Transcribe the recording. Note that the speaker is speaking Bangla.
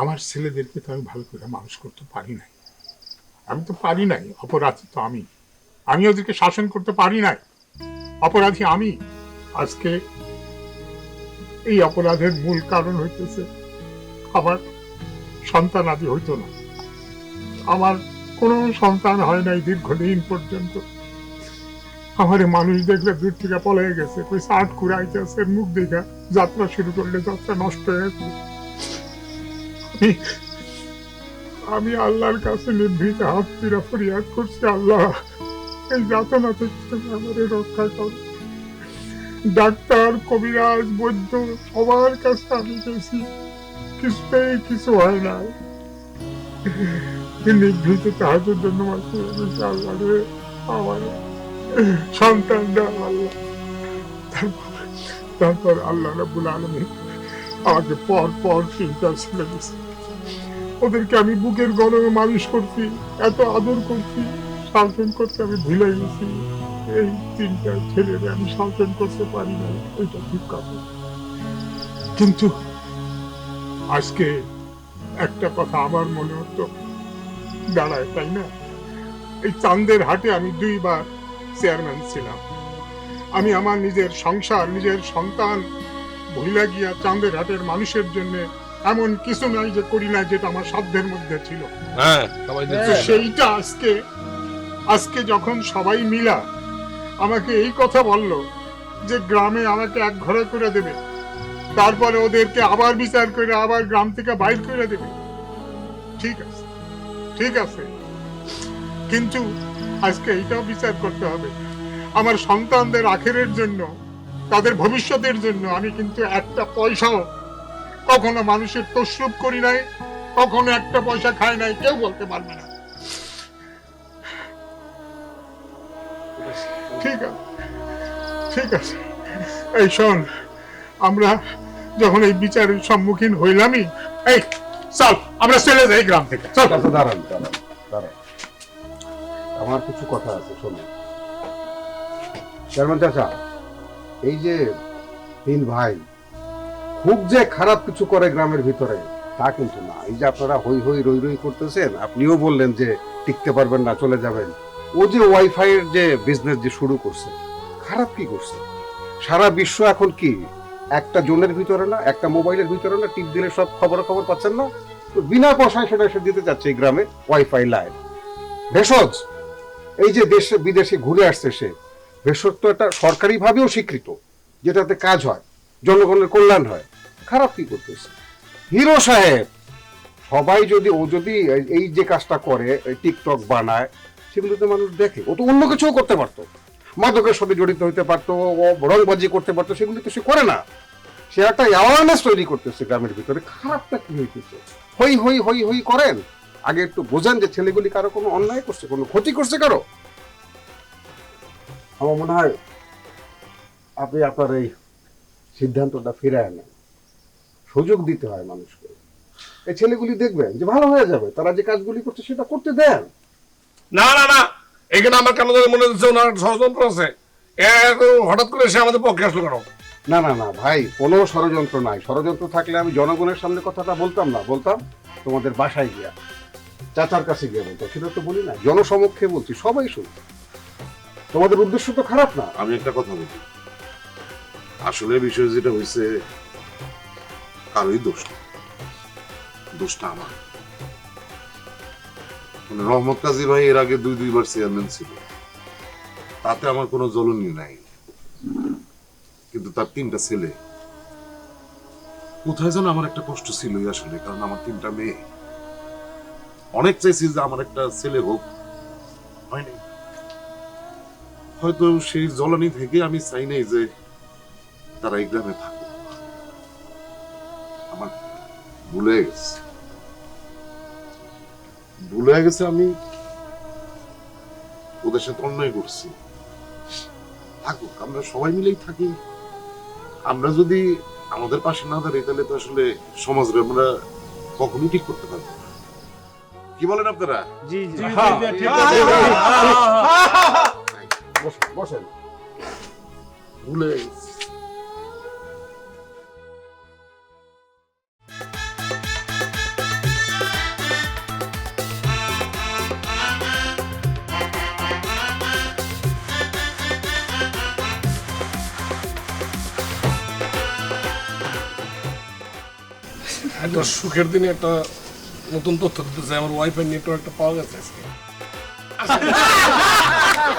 আমার ছেলেদেরকে তো আমি ভালো করে মানুষ করতে পারি নাই। আমি তো পারি নাই, অপরাধী তো আমি। আমি ওদেরকে শাসন করতে পারি নাই। অপরাধী আমি। আজকে এই অপরাধের মূল কারণ হইতেছে, আমার সন্তান আদি হইতো না। আমার কোনো সন্তান হয় নাই দীর্ঘদিন পর্যন্ত। আমারে মানুষ দেখলে দূর থেকে পলাই গেছে আট কুড়াইতেছে মুখ দেখা যাত্রা শুরু করলে যাত্রা নষ্ট হয়ে গেছে আমি আল্লাহর কাছে নিভৃতে হাত পিরা ফরিয়াদ করছি, আল্লাহ। এই যাতনা থেকে তুমি আমাদের রক্ষা কর। ডাক্তার, কবিরাজ, বৈদ্য, সবার কাছে আমি গেছি কিছুতেই কিছু হয় না। নিভৃতে তাহাদের জন্য মাত্র আল্লাহ আমার সন্তান দাও আল্লাহ। তারপর আল্লাহ রাবুল আলমী আমাকে পর পর ছেলে দিয়েছে ওদেরকে আমি বুকের গরমে মানুষ করছি, এত আদর করছি শাসন করতে আমি ভুলে গেছি। এই তিনটা ছেলেরে আমি শাসন করতে পারি না এটা ঠিক কথা। কিন্তু আজকে একটা কথা আমার মনে হতো। দাঁড়ায়, তাই না? এই চান্দের হাটে আমি দুইবার চেয়ারম্যান ছিলাম। আমি আমার নিজের সংসার, নিজের সন্তান ভুলা গিয়া চাঁদের হাটের মানুষের জন্য এমন কিছু নাই যে করি না যেটা আমার সাধ্যের মধ্যে ছিল। হ্যাঁ সবাই সেইটা আজকে আজকে যখন সবাই মিলা আমাকে এই কথা বলল যে গ্রামে আমাকে এক ঘরে করে দেবে তারপরে ওদেরকে আবার বিচার করে আবার গ্রাম থেকে বাইর করে দেবে। ঠিক আছে ঠিক আছে। কিন্তু আজকে এইটাও বিচার করতে হবে। আমার সন্তানদের আখেরের জন্য তাদের ভবিষ্যতের জন্য আমি কিন্তু একটা পয়সাও কখনো মানুষের তসরুপ করি নাই, কখনো একটা পয়সা খাই নাই, কেউ বলতে পারবে না। ঠিক আছে ঠিক আছে। এই শোন, আমরা যখন এই বিচারের সম্মুখীন হইলামই, এই, চল, আমরা চলে যাই গ্রাম থেকে, চল। আচ্ছা দাঁড়ান দাঁড়ান দাঁড়ান। আমার কিছু কথা আছে, শোনো। চেয়ারম্যান চাচা এই যে তিন ভাই, খুব যে খারাপ কিছু করে গ্রামের ভিতরে, তা কিন্তু না। এই যে আপনারা হই হই রই রই করতেছেন, আপনিও বললেন যে টিকতে পারবেন না, চলে যাবেন। ও যে ওয়াইফাই এর যে বিজনেস যে শুরু করছে, খারাপ কি করছে? সারা বিশ্ব এখন কি, একটা জোনের ভিতরে না, একটা মোবাইলের ভিতরে না, টিপ দিলে সব খবর খবর পাচ্ছেন না? তো বিনা পয়সায় সেটা এসে দিতে যাচ্ছে এই গ্রামে ওয়াইফাই লাইন। ভেষজ, এই যে দেশে, বিদেশে ঘুরে আসছে সে ভেষজ তো একটা সরকারিভাবেও স্বীকৃত, যেটাতে কাজ হয়, জনগণের কল্যাণ হয়। খারাপ কি করতেছে? হিরো সাহেব, সবাই যদি ও যদি এই- যে কাজটা করে টিকটক বানায় সেগুলোতে মানুষ দেখে। ও তো অন্য কিছুও করতে পারতো। মাদকের সাথে জড়িত হতে পারতো, ও রংবাজি করতে পারতো, সেগুলো তো সে করে না। সে একটা অ্যাওয়ারনেস তৈরি করতেছে গ্রামের ভিতরে। খারাপটা কি হইতেছে? হই হই হই হই করেন। আগে একটু বোঝেন যে ছেলেগুলি কারও কোনো অন্যায় করছে, কোনো ক্ষতি করছে কারও? আমার মনে হয় আপনি আপনার এই সিদ্ধান্তটা ফিরে আনেন। সুযোগ দিতে হয় মানুষকে। এই ছেলেগুলি দেখবেন যে ভালো হয়ে যাবে। তারা যে কাজগুলি করছে সেটা করতে দেন। না না না এখানে আমার কেন মনে হচ্ছে ওনার ষড়যন্ত্র আছে? হঠাৎ করে সে আমাদের পক্ষে আসলো কেন? না না না ভাই কোনো ষড়যন্ত্র নাই। ষড়যন্ত্র থাকলে আমি জনগণের সামনে কথাটা বলতাম না। বলতাম তোমাদের বাসায় গিয়া চাচার কাছে গিয়ে বলতাম। সেটা তো বলি না জনসমক্ষে বলছি সবাই শুনছে তোমাদের উদ্দেশ্য তো খারাপ না? আমি একটা কথা বলি। আসলে বিষয় যেটা হয়েছে কারোই দোষ। দোষটা আমার। মানে রহমত কাজী ভাই এর আগে দুই, দুইবার চেয়ারম্যান ছিল। তাতে আমার কোনো জ্বলনি নাই। কিন্তু তার তিনটা ছেলে। কোথায় যেন আমার একটা কষ্ট ছিলই আসলে, কারণ আমার তিনটা মেয়ে। অনেক চাইছি যে আমার একটা ছেলে হোক। হয়নি। হয়তো সেই জ্বলানি থেকে আমি চাই নাই যে তারা এই গ্রামে থাকুক। আমার ভুলে গেছে। ভুলে গেছে আমি ওদের সাথে অন্যায় করছি। থাকুক আমরা সবাই মিলেই থাকি। আমরা যদি আমাদের পাশে না দাঁড়াই তাহলে তো আসলে সমাজে আমরা কখনোই ঠিক করতে পারব কি বলেন আপনারা? বসেন বসেন ভুলে একটা সুখের দিনে একটা নতুন তথ্য দিতে চাই আমার ওয়াইফাই নেটওয়ার্কটা পাওয়া গেছে আজকে।